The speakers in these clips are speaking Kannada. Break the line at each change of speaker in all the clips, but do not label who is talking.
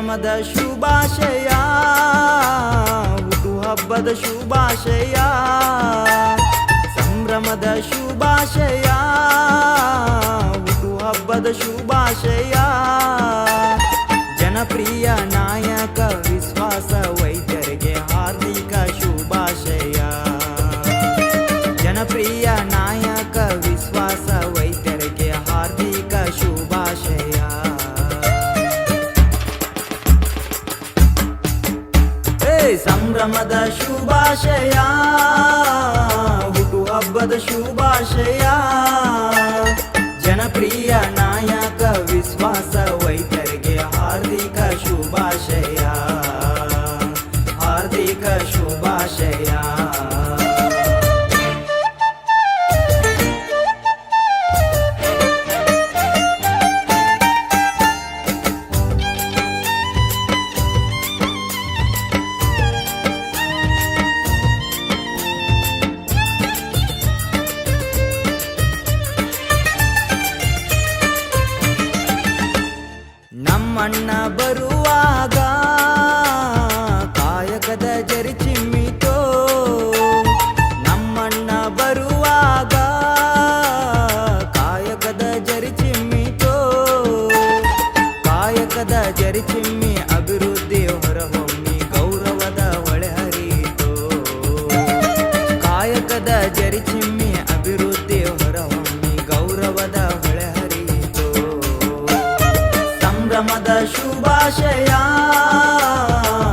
ಸಂಭ್ರಮದ ಶುಭಾಶಯ, ಹುಟ್ಟು ಹಬ್ಬದ ಶುಭಾಶಯ, ಸಂಭ್ರಮದ ಶುಭಾಶಯ, ಹುಟ್ಟು ಹಬ್ಬದ ಶುಭಾಶಯ. ಜನಪ್ರಿಯ ನಾಯಕ, ವಿಶ್ವಾಸ ವೈದ್ಯರಿಗೆ ಹಾರ್ದಿಕ ಶುಭಾಶಯ. ಜನಪ್ರಿಯ ಶುಭಾಶಯ. ಹುಟ್ಟು ಹಬ್ಬದ ಶುಭಾಶಯ. ಜನಪ್ರಿಯ ನಾಯಕ ವಿಶ್ವಾಸ ವೈದ್ಯರಿಗೆ ಹಾರ್ದಿಕ ಶುಭಾಶಯ. ಹಾರ್ದಿಕ ಶುಭಾಶಯ. ನಮ್ಮಣ್ಣ ಬರುವಾಗ ಶುಭಾಶಯ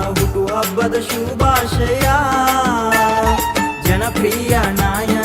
ಹುಟ್ಟು ಹಬ್ಬದ ಶುಭಾಶಯ ಜನಪ್ರಿಯ ನಾಯಕ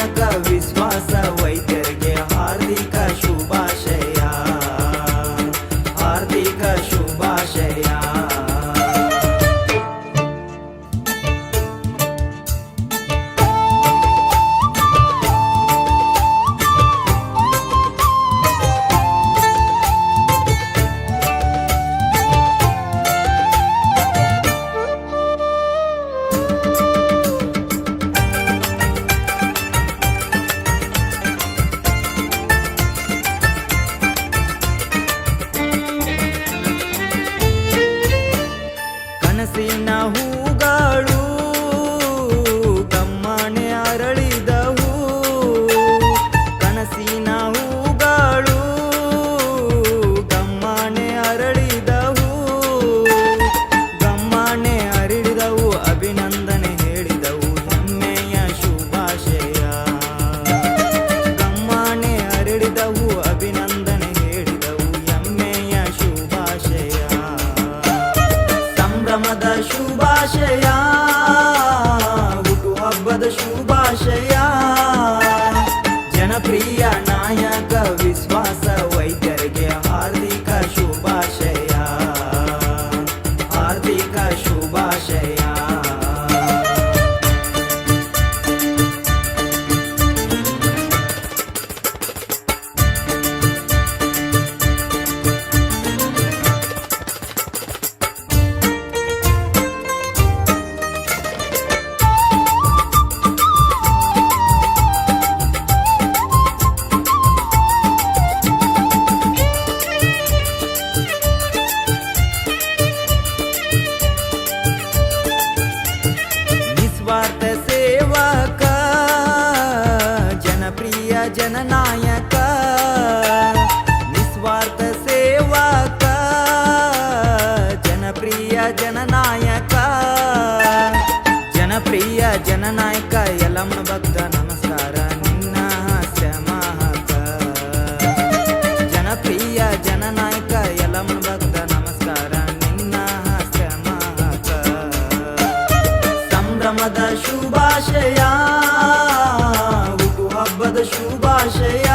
ಜನಪ್ರಿಯ ಜನನಾಯಕ, ಜನಪ್ರಿಯ ಜನನಾಯಕ, ಯಲಮನ ಭಕ್ತ, ನಮಸ್ಕಾರ, ನಿನ್ನ ಹಾಸ್ಯ ಮಹಾಕ. ಜನಪ್ರಿಯ ಜನನಾಯಕ, ಯಲಮನ ಭಕ್ತ, ನಮಸ್ಕಾರ, ನಿನ್ನ ಹಾಸ್ಯ ಮಹಾಕ. ಸಂಭ್ರಮದ ಶುಭಾಶಯ ಹುಟ್ಟು ಶುಭಾಶಯ.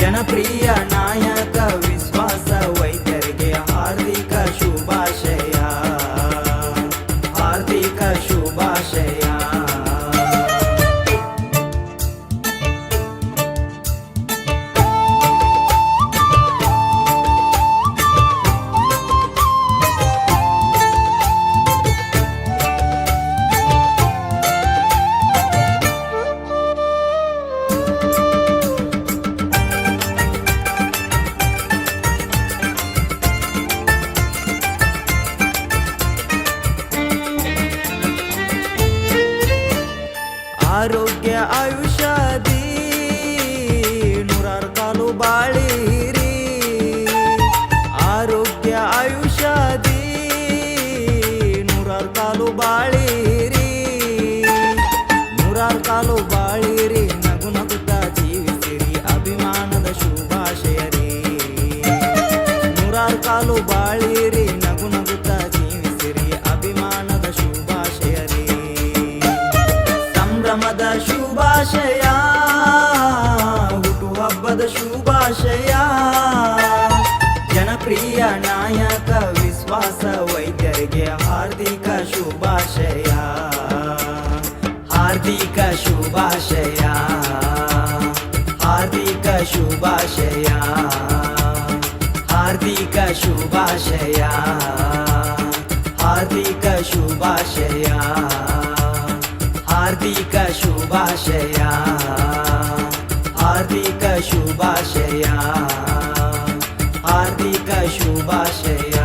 ಜನಪ್ರಿಯ ಆಯುಷ್ಯದಿ ನೂರಾರು ಕಾಲು ಬಾಳಿರಿ ಆರೋಗ್ಯ ಆಯುಷಾದಿ ನೂರಾರು ಕಾಲು ಬಾಳಿರಿ ನೂರಾರು ಕಾಲು ಬಾಳಿರಿ ನಗು ನಗುತ್ತ ಜೀವಿಸಿರಿ ಅಭಿಮಾನದ ಶುಭಾಶಯರಿ ನೂರಾರು ಕಾಲು ಬಾಳಿರಿ ನಗು ಶುಭಾಶಯ. ಹುಟ್ಟುಹಬ್ಬದ ಶುಭಾಶಯ. ಜನಪ್ರಿಯ ನಾಯಕ, ವಿಶ್ವಾಸ ವೈದ್ಯರಿಗೆ ಹಾರ್ದಿಕ ಶುಭಾಶಯ. ಹಾರ್ದಿಕ ಶುಭಾಶಯ. ಹಾರ್ದಿಕ ಶುಭಾಶಯ. ಹಾರ್ದಿಕ ಶುಭಾಶಯ. ಹಾರ್ದಿಕ ಶುಭಾಶಯ. हार्दिक शुभाशया। हार्दिक शुभाशया। हार्दिक शुभाशया।